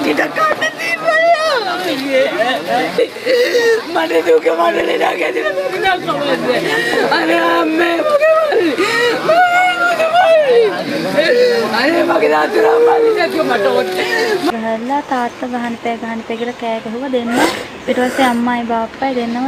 අපිට කන්න තියෙනවා. මට දුක මට ලෙඩා ගැදෙන දුකක් කොහොමද අර අම්මේ අනේ මගේ දාතුරා මල්ලි නැතුව මට ඕනේ ගහලා තාත්තා ගහන්න පෑ ගහන්න පෑ කියලා කෑ ගහුවා දෙන්න. ඊට පස්සේ අම්මයි බාප්පයි දෙන්නම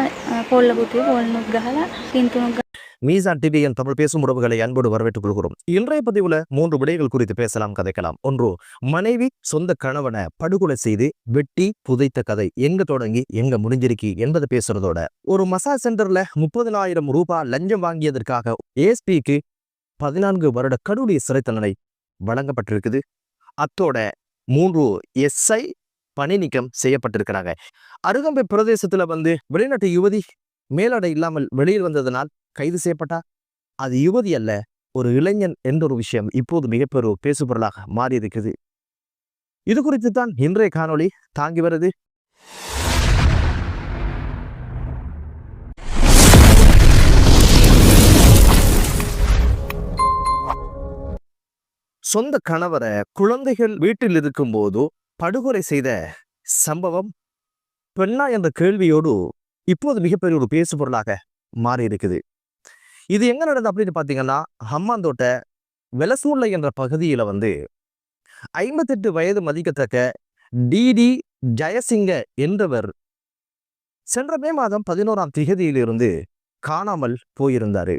පොල්ල පුටුවේ පොල්නුත් ගහලා පින්තුණුත් மீசான் டிவியின் தமிழ் பேசும் உறவுகளை அன்போடு வரவேற்றுக் கொள்கிறோம். இன்றைய பதிவுல மூன்று விடயங்கள் குறித்து பேசலாம் கதைக்கலாம். ஒன்று மனைவி சொந்த கணவனை படுகொலை செய்து வெட்டி புதைத்த கதை. எங்க தொடங்கி எங்க முடிஞ்சிருக்கு என்பதை பேசுறதோட. ஒரு மசாஜ் சென்டர்ல முப்பதினாயிரம் ரூபாய் லஞ்சம் வாங்கியதற்காக ஏஎஸ்பிக்கு பதினான்கு வருட கடுடைய சிறை தண்டனை வழங்கப்பட்டிருக்குது. அத்தோட மூன்று எஸ்ஐ பணி நீக்கம் செய்யப்பட்டிருக்கிறாங்க. அருகம்பை பிரதேசத்துல வந்து வெளிநாட்டு யுவதி மேலடை இல்லாமல் வெளியில் வந்ததனால் கைது செய்யப்பட்டா? அது யுவதி அல்ல ஒரு இளைஞன் என்ற ஒரு விஷயம் இப்போது மிகப்பெரிய பேசுபொருளாக மாறியிருக்குது இது குறித்து தான் இன்றைய காணொளி தாங்கி வருது. சொந்த கணவரை குழந்தைகள் வீட்டில் இருக்கும்போது படுகொலை செய்த சம்பவம் பெண்ணா என்ற கேள்வியோடு இப்போது மிகப்பெரிய ஒரு பேசுபொருளாக மாறி இருக்குது இது எங்க நடந்தது அப்படின்னு பாத்தீங்கன்னா ஹம்மாந்தோட்ட வெலசூர்லை என்ற பகுதியில வந்து ஐம்பத்தெட்டு வயது மதிக்கத்தக்க டிடி ஜெயசிங்க என்றவர் சென்ற மே மாதம் பதினோராம் திகதியிலிருந்து காணாமல் போயிருந்தாரு.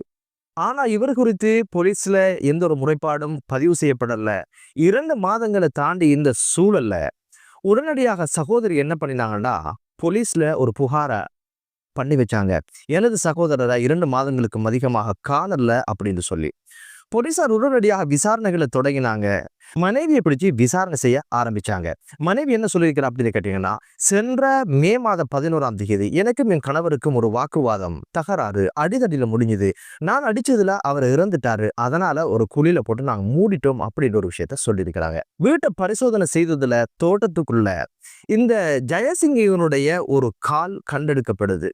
ஆனா இவர் குறித்து போலீஸ்ல எந்த ஒரு முறைப்பாடும் பதிவு செய்யப்படல. இரண்டு மாதங்களை தாண்டி இந்த சூழல்ல உடனடியாக சகோதரி என்ன பண்ணினாங்கன்னா போலீஸ்ல ஒரு புகாரை பண்ணி வச்சாங்க. எனது சகோதரரை இரண்டு மாதங்களுக்கும் அதிகமாக காணல அப்படின்னு சொல்லி. போலீசார் உடனடியாக விசாரணைகளை தொடங்கினாங்க. மனைவியை பிடிச்சி விசாரணை செய்ய ஆரம்பிச்சாங்க. மனைவி என்ன சொல்லியிருக்கிறா அப்படின்னு கேட்டீங்கன்னா சென்ற மே மாதம் பதினோராம் தேதி எனக்கும் என் கணவருக்கும் ஒரு வாக்குவாதம் தகராறு அடிதடியில் முடிஞ்சுது. நான் அடிச்சதுல அவர் இறந்துட்டாரு. அதனால ஒரு குழியில போட்டு நாங்கள் மூடிட்டோம் அப்படின்ற ஒரு விஷயத்த சொல்லியிருக்கிறாங்க. வீட்டை பரிசோதனை செய்ததுல தோட்டத்துக்குள்ள இந்த ஜெயசிங்கனுடைய ஒரு கால் கண்டெடுக்கப்படுது.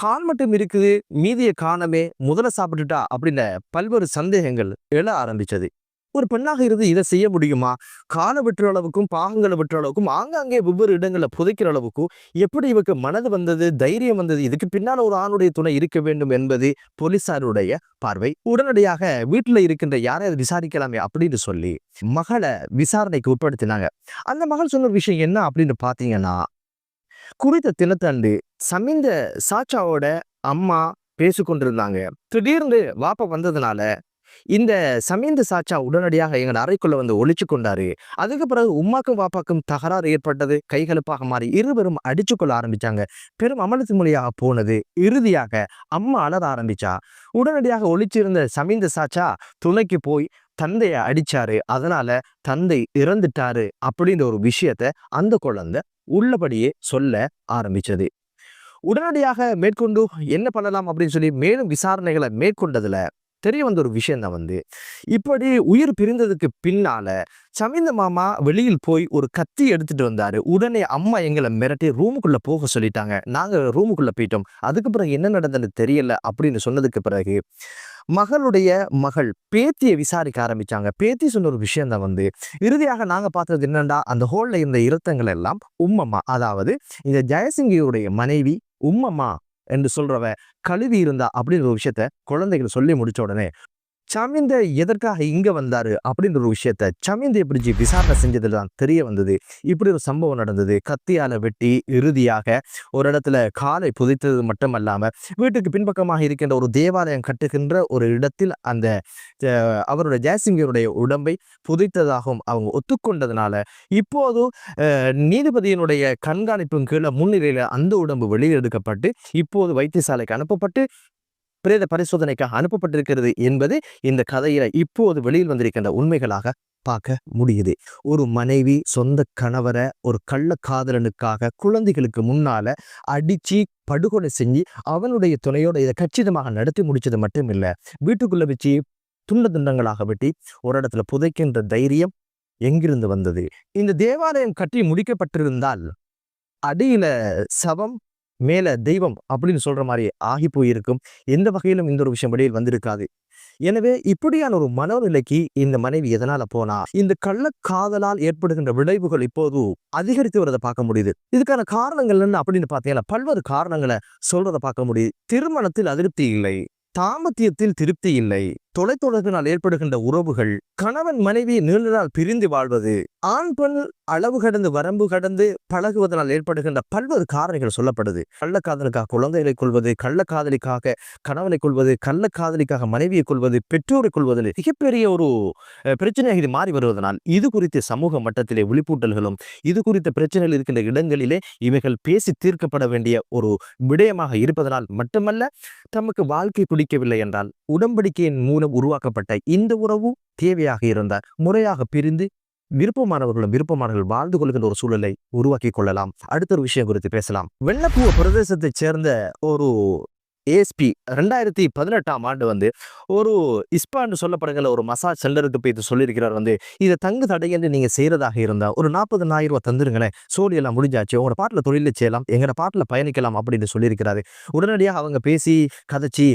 கால் மட்டும் இருக்குது மீதியை காணமே முதல்ல சாப்பிட்டுட்டா அப்படின்ன பல்வேறு சந்தேகங்கள் எழ ஆரம்பிச்சது. ஒரு பெண்ணாக இருந்து இதை செய்ய முடியுமா? காலை வெட்டுற அளவுக்கும் பாகங்களை வெட்டுற அளவுக்கும் ஆங்காங்கே வெவ்வேறு இடங்களை புதைக்கிற அளவுக்கும் எப்படி இவருக்கு மனது வந்தது தைரியம் வந்தது இதுக்கு பின்னால் ஒரு ஆணுடைய துணை இருக்க வேண்டும் என்பது போலீசாருடைய பார்வை. உடனடியாக வீட்டில் இருக்கின்ற யாரையாவது விசாரிக்கலாமே அப்படின்னு சொல்லி மகளை விசாரணைக்கு உட்படுத்தினாங்க. அந்த மகள் சொன்ன விஷயம் என்ன அப்படின்னு பார்த்தீங்கன்னா குறித்த தினத்தன்று சமிந்த சாச்சாவோட அம்மா பேசிக்கொண்டிருந்தாங்க. திடீர்னு வாப்பா வந்ததுனால இந்த சமீந்த சாச்சா உடனடியாக எங்கள் அறைக்குள்ள வந்து ஒழிச்சு கொண்டாரு. அதுக்கு பிறகு உம்மாக்கும் வாப்பாக்கும் தகராறு ஏற்பட்டது. கைகலப்பாக மாறி இருவரும் அடிச்சு கொள்ள ஆரம்பிச்சாங்க. பெரும் அமலத்து மொழியாக போனது. இறுதியாக அம்மா அலற ஆரம்பிச்சா. உடனடியாக ஒளிச்சிருந்த சமீந்த சாச்சா துணைக்கு போய் தந்தையை அடிச்சாரு அதனால தந்தை இறந்துட்டாரு அப்படின்ற ஒரு விஷயத்த அந்த குழந்தை உள்ளபடியே சொல்ல ஆரம்பிச்சது. உடனடியாக மேற்கொண்டு என்ன பண்ணலாம் அப்படின்னு சொல்லி மேலும் விசாரணைகளை மேற்கொண்டதுல தெரிய வந்த ஒரு விஷயம் தான் வந்து இப்படி உயிர் பிரிந்ததுக்கு பின்னால சமிந்த மாமா வெளியில் போய் ஒரு கத்தி எடுத்துட்டு வந்தாரு. உடனே அம்மா எங்களை மிரட்டி ரூமுக்குள்ள போக சொல்லிட்டாங்க. நாங்க ரூமுக்குள்ள போயிட்டோம். அதுக்கு பிறகு என்ன நடந்ததுன்னு தெரியல அப்படின்னு சொன்னதுக்கு பிறகு மகளுடைய மகள் பேத்தியை விசாரிக்க ஆரம்பிச்சாங்க. பேத்தி சொன்ன ஒரு விஷயம் தான் வந்து இறுதியாக நாங்க பார்த்தது என்னண்டா அந்த ஹோல்ல இருந்த இருத்தங்கள் எல்லாம் உம்மம்மா அதாவது இந்த ஜெயசிங்கியுடைய மனைவி உம்மம்மா என்று சொல்றவ கழுவி இருந்தா அப்படின்ற ஒரு விஷயத்த குழந்தைகள் சொல்லி முடிச்ச உடனே சமிந்த எதற்காக இங்கே வந்தார் அப்படின்ற ஒரு விஷயத்த சமிந்த எப்படி விசாரணை செஞ்சதில் தான் தெரிய வந்தது. இப்படி ஒரு சம்பவம் நடந்தது. கத்தியால் வெட்டி இறுதியாக ஒரு இடத்துல காலை புதைத்தது மட்டுமல்லாமல் வீட்டுக்கு பின்பக்கமாக இருக்கின்ற ஒரு தேவாலயம் கட்டுகின்ற ஒரு இடத்தில் அந்த அவருடைய ஜெயசிங்கருடைய உடம்பை புதைத்ததாகவும் அவங்க ஒத்துக்கொண்டதுனால இப்போது நீதிபதியினுடைய கண்காணிப்பின் கீழே முன்னிலையில் அந்த உடம்பு வெளியெடுக்கப்பட்டு இப்போது வைத்தியசாலைக்கு அனுப்பப்பட்டு பிரேத பரிசோதனைக்காக அனுப்பப்பட்டிருக்கிறது என்பது இந்த கதையில இப்போது வெளியில் வந்திருக்கின்ற உண்மைகளாக பார்க்க முடியுது. ஒரு மனைவி சொந்த கணவரை ஒரு கள்ள காதலனுக்காக குழந்தைகளுக்கு முன்னால அடிச்சு படுகொலை செஞ்சு அவனுடைய துணையோட இதை கச்சிதமாக நடத்தி முடிச்சது மட்டும் இல்லை வீட்டுக்குள்ள வச்சு துண்ட துண்டங்களாக வெட்டி ஒரு இடத்துல புதைக்கின்ற தைரியம் எங்கிருந்து வந்தது? இந்த தேவாலயம் கட்டி முடிக்கப்பட்டிருந்தால் அடியில சவம் மேல தெய்வம் அப்படின்னு சொல்ற மாதிரி ஆகி போயிருக்கும். எந்த வகையிலும் இந்த ஒரு விஷயம் வெளியில் வந்திருக்காது. எனவே இப்படியான ஒரு மனோநிலைக்கு இந்த மனைவி எதனால போனா இந்த கள்ளக்காதலால் ஏற்படுகின்ற விளைவுகள் இப்போது அதிகரித்து வரதை பார்க்க முடியுது. இதுக்கான காரணங்கள் என்ன அப்படின்னு பார்த்தீங்கன்னா பல்வேறு காரணங்களை சொல்றதை பார்க்க முடியுது. திருமணத்தில் அதிருப்தி இல்லை. தாமத்தியத்தில் திருப்தி இல்லை. தொலைத்தொடர்பினால் ஏற்படுகின்ற உறவுகள் கணவன் மனைவி நீண்ட நாள் பிரிந்து வாழ்வது ஆண் பெண் அளவு கடந்து வரம்பு கடந்து பழகுவதனால் ஏற்படுகின்ற பல்வேறு காரணிகள் சொல்லப்படுது. கள்ளக்காதலுக்காக குழந்தைகளை கொள்வது கள்ளக்காதலிக்காக கணவனை கொள்வது கள்ளக்காதலிக்காக மனைவியை கொள்வது பெற்றோரை கொள்வதில் மிகப்பெரிய ஒரு பிரச்சனையாக இது மாறி வருவதனால் இது குறித்த சமூக மட்டத்திலே விழிப்பூட்டல்களும் இது குறித்த பிரச்சனைகள் இருக்கின்ற இடங்களிலே இவைகள் பேசி தீர்க்கப்பட வேண்டிய ஒரு விடயமாக இருப்பதனால் மட்டுமல்ல தமக்கு வாழ்க்கை பிடிக்கவில்லை என்றால் உடன்படிக்கையின் மூலம் உருவாக்கப்பட்ட இந்த உறவு தேவையாக இருந்தால் முறையாக பிரிந்து விருப்பமானவர்களும் விருப்பமானவர்கள் வாழ்ந்து கொள்கின்ற ஒரு சூழலை உருவாக்கி கொள்ளலாம். அடுத்த ஒரு விஷயம் குறித்து பேசலாம். வெள்ளப்பூவ பிரதேசத்தைச் சேர்ந்த ஒரு ஏஎஸ்பி ரெண்டாயிரத்தி பதினெட்டாம் ஆண்டு வந்து ஒரு இஸ்பான்னு சொல்லப்படுகிற ஒரு மசாஜ் சென்டருக்கு போய் இது சொல்லியிருக்கிறார் வந்து இதை தங்கு தடையென்று நீங்கள் செய்கிறதாக இருந்தால் ஒரு நாற்பதனாயிரம் ரூபா தந்துருங்களேன் சோழி எல்லாம் முடிஞ்சாச்சு உங்களோட பாட்டில் தொழிலை செய்யலாம் எங்களோட பாட்டில் பயணிக்கலாம் அப்படின்னு சொல்லியிருக்கிறாரு. உடனடியாக அவங்க பேசி கதைச்சி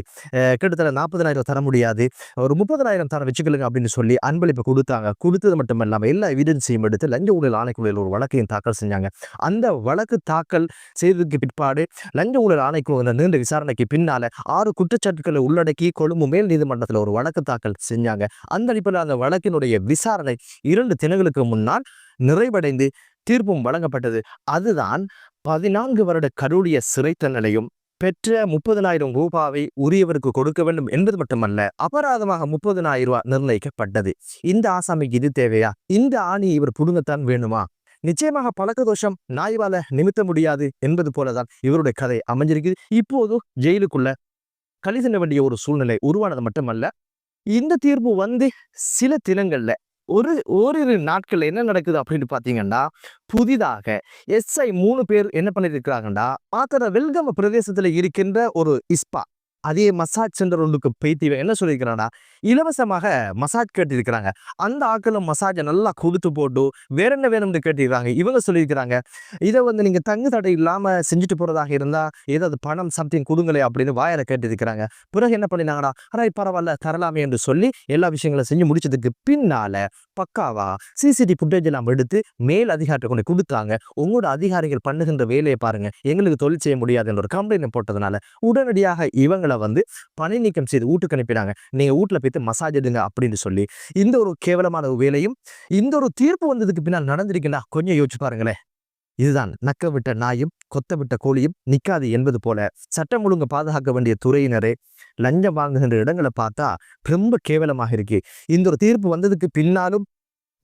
கிட்டத்தட்ட நாற்பதனாயிரம் தர முடியாது ஒரு முப்பதனாயிரம் தர வச்சுக்கலுங்க அப்படின்னு சொல்லி அன்பளிப்பை கொடுத்தாங்க. கொடுத்தது மட்டும் இல்லாமல் எல்லா எவிடன்ஸையும் எடுத்து லஞ்ச ஊழல் ஆணைக்குழுவில் ஒரு வழக்கையும் தாக்கல் செஞ்சாங்க. அந்த வழக்கு தாக்கல் செய்ததுக்கு பிற்பாடு லஞ்ச ஊழல் ஆணைக்குழு அந்த நீண்ட விசாரணைக்கு பின்னால ஆறு குற்றச்சாட்டுகளை உள்ளடக்கி கொழும்பு மேல் நீதிமன்றத்தில் ஒரு வழக்கு தாக்கல் செஞ்சாங்க. அந்த அடிப்படையில் அந்த வழக்கினுடைய விசாரணை இரண்டு தினங்களுக்கு முன்னால் நிறைவடைந்து தீர்ப்பும் வழங்கப்பட்டது. அதுதான் பதினான்கு வருட கருடைய சிறை தண்டனையும் பெற்ற முப்பதனாயிரம் ரூபாவை உரியவருக்கு கொடுக்க வேண்டும் என்பது மட்டுமல்ல அபராதமாக முப்பதனாயிரம் ரூபாய் நிர்ணயிக்கப்பட்டது. இந்த ஆசாமிக்கு இது தேவையா? இந்த ஆணி இவர் புடுங்கத்தான் வேணுமா நிச்சயமாக பழக்க தோஷம் நாய்வால நிமித்த முடியாது என்பது போலதான் இவருடைய கதை அமைஞ்சிருக்குது. இப்போது ஜெயிலுக்குள்ள களி செல்ல வேண்டிய ஒரு சூழ்நிலை உருவானது மட்டுமல்ல இந்த தீர்ப்பு வந்து சில தினங்கள்ல ஒரு ஓரிரு நாட்கள்ல என்ன நடக்குது அப்படின்னு பாத்தீங்கன்னா புதிதாக எஸ்ஐ மூணு பேர் என்ன பண்ணிருக்கிறாங்கன்னா மாத்திர வெல்கம பிரதேசத்துல இருக்கின்ற ஒரு இஸ்பா அதே மசாஜ் சென்டர் ஒன்றுக்கு பைத்தியம் என்ன சொல்லியிருக்கிறான்னா இலவசமாக மசாஜ் கேட்டிருக்கிறாங்க. அந்த ஆக்களும் மசாஜை நல்லா கொடுத்து போட்டு வேற என்ன வேணும்னு கேட்டிருக்கிறாங்க. இவங்க சொல்லியிருக்கிறாங்க இதை வந்து நீங்கள் தங்கு தடை இல்லாமல் செஞ்சுட்டு போகிறதாக இருந்தால் ஏதாவது பணம் சம்திங் கொடுங்களே அப்படின்னு வாயரை கேட்டிருக்கிறாங்க. பிறகு என்ன பண்ணினாங்கடா ஆனால் பரவாயில்ல தரலாமே என்று சொல்லி எல்லா விஷயங்களும் செஞ்சு முடிச்சதுக்கு பின்னால் பக்காவா சிசிடிவி ஃபுட்டேஜ் எல்லாம் எடுத்து மேல் அதிகாரிட்ட கொண்டு கொடுத்தாங்க. உங்களோட அதிகாரிகள் பண்ணுகின்ற வேலையை பாருங்கள் எங்களுக்கு தொழில் செய்ய முடியாது என்ற ஒரு கம்ப்ளைண்ட் போட்டதுனால உடனடியாக இவங்களை வந்து பணி நீக்கம் செய்து வீட்டுக்கு அனுப்பினாங்க. நீங்க வீட்டில் போய்த்து மசாஜ் எடுங்க அப்படின்னு சொல்லி. இந்த ஒரு கேவலமான ஒரு வேலையும் இந்த ஒரு தீர்ப்பு வந்ததுக்கு பின்னால் நடந்திருக்குன்னா கொஞ்சம் யோசிச்சு பாருங்களேன். இதுதான் நக்க விட்ட நாயும் கொத்த விட்ட கோழியும் நிக்காது என்பது போல. சட்டம் ஒழுங்கு பாதுகாக்க வேண்டிய துறையினரே லஞ்சம் வாங்குகின்ற இடங்களை பார்த்தா ரொம்ப கேவலமாக இருக்கு. இந்த ஒரு தீர்ப்பு வந்ததுக்கு பின்னாலும்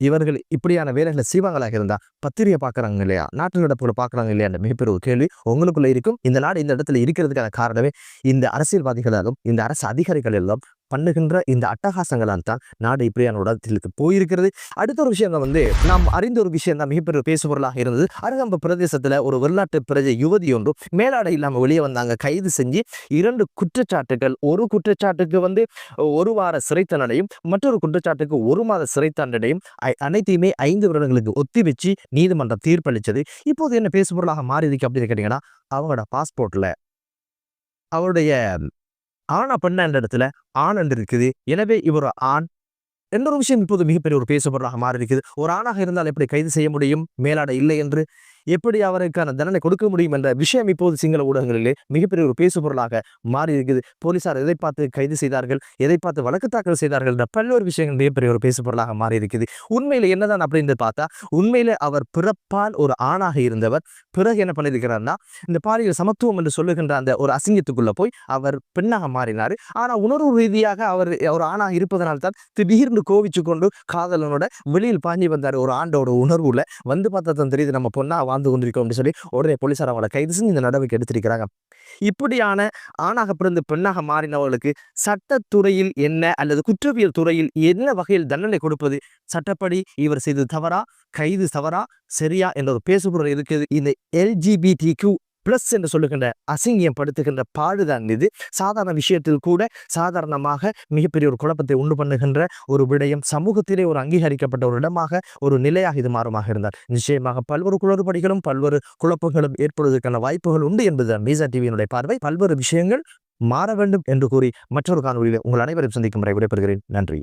இவர்கள் இப்படியான வேலைகளை செய்வாங்களாக இருந்தா பத்திரிகை பார்க்கறாங்க இல்லையா? நாட்டு நடப்புகளை பார்க்கறாங்க இல்லையா? என்ற மிகப்பெரிய ஒரு கேள்வி உங்களுக்குள்ள இருக்கும். இந்த நாடு இந்த இடத்துல இருக்கிறதுக்கான காரணமே இந்த அரசியல்வாதிகளாலும் இந்த அரசு அதிகாரிகளிலும் பண்ணுகின்ற இந்த அட்டகாசங்களால் தான் நாடு இப்படியான இடத்திற்கு போயிருக்கிறது. அடுத்த ஒரு விஷயம் தான் வந்து நாம் அறிந்த ஒரு விஷயம் தான் மிகப்பெரிய பேசுபொருளாக இருந்தது. அருகம்ப பிரதேசத்தில் ஒரு வரலாற்று பிரஜை யுவதி ஒன்று மேலாடை இல்லாமல் வெளியே வந்தாங்க. கைது செஞ்சு இரண்டு குற்றச்சாட்டுகள் ஒரு குற்றச்சாட்டுக்கு வந்து ஒரு வார சிறை தண்டனையும் மற்றொரு குற்றச்சாட்டுக்கு ஒரு மாத சிறை தண்டனையும் அனைத்தையுமே ஐந்து வருடங்களுக்கு ஒத்தி வச்சு நீதிமன்றம் தீர்ப்பளித்தது. இப்போது என்ன பேசுபொருளாக மாறிதுக்கு அப்படின்னு கேட்டீங்கன்னா அவங்களோட பாஸ்போர்ட்டில் அவருடைய ஆணா பெண்ணா என்ற இடத்துல ஆண் என்று இருக்குது. எனவே இவர் ஆண். என்ற ஒரு விஷயம் இப்போது மிகப்பெரிய ஒரு பேசப்படுறாக மாறி இருக்குது ஒரு ஆணாக இருந்தால் எப்படி கைது செய்ய முடியும்? மேலாடை இல்லை என்று எப்படி அவருக்கான தண்டனை கொடுக்க முடியும் என்ற விஷயம் இப்போது சிங்கள ஊடகங்களிலே மிகப்பெரிய ஒரு பேசுபொருளாக மாறி இருக்குது போலீசார் எதை பார்த்து கைது செய்தார்கள் எதை பார்த்து வழக்கு தாக்கல் செய்தார்கள் என்ற பல்வேறு விஷயங்கள் மிகப்பெரிய ஒரு பேசுபொருளாக மாறி இருக்குது உண்மையில என்னதான் அப்படின்னு பார்த்தா உண்மையில அவர் பிறப்பால் ஒரு ஆணாக இருந்தவர். பிறகு என்ன பண்ணியிருக்கிறார்னா இந்த பாலியல் சமத்துவம் என்று சொல்லுகின்ற அந்த ஒரு அசிங்கத்துக்குள்ள போய் அவர் பெண்ணாக மாறினார். ஆனால் உணர்வு ரீதியாக அவர் ஒரு ஆணாக இருப்பதனால் தான் திடீர்னு கோவிச்சு கொண்டு காதலனோட வெளியில் பாஞ்சி வந்தார் ஒரு ஆண்டோட உணர்வுல. வந்து பார்த்தா தான் தெரியுது நம்ம பொண்ணா வாழ்ந்து கொண்டிருக்கோம் அப்படின்னு சொல்லி உடனே போலீஸார் அவங்களை கைது செஞ்சு இந்த நடவடிக்கை எடுத்திருக்கிறாங்க. இப்படியான ஆணாக பிறந்து பெண்ணாக மாறினவர்களுக்கு சட்டத்துறையில் என்ன அல்லது குற்றவியல் துறையில் என்ன வகையில் தண்டனை கொடுப்பது? சட்டப்படி இவர் செய்தது தவறா? கைது தவறா? சரியா? என்ற ஒரு பேசுபொருள் இருக்குது. இந்த எல்ஜிபிடி கியூ பிளஸ் என்று சொல்லுகின்ற அசிங்கியப்படுத்துகின்ற பாடுதான் இது. சாதாரண விஷயத்தில் கூட சாதாரணமாக மிகப்பெரிய ஒரு குழப்பத்தை உண்டு பண்ணுகின்ற ஒரு விடயம் சமூகத்திலே ஒரு அங்கீகரிக்கப்பட்ட ஒரு இடமாக ஒரு நிலையாக இது மாறுமாக இருந்தார். நிச்சயமாக பல்வேறு குளறுபடிகளும் பல்வேறு குழப்பங்களும் ஏற்படுவதற்கான வாய்ப்புகள் உண்டு என்பதுதான் மீசா டிவியினுடைய பார்வை. பல்வேறு விஷயங்கள் மாற வேண்டும் என்று கூறி மற்றொரு காணொலியில் உங்கள் அனைவரும் சந்திக்கும் வரை விடைபெறுகிறேன். நன்றி.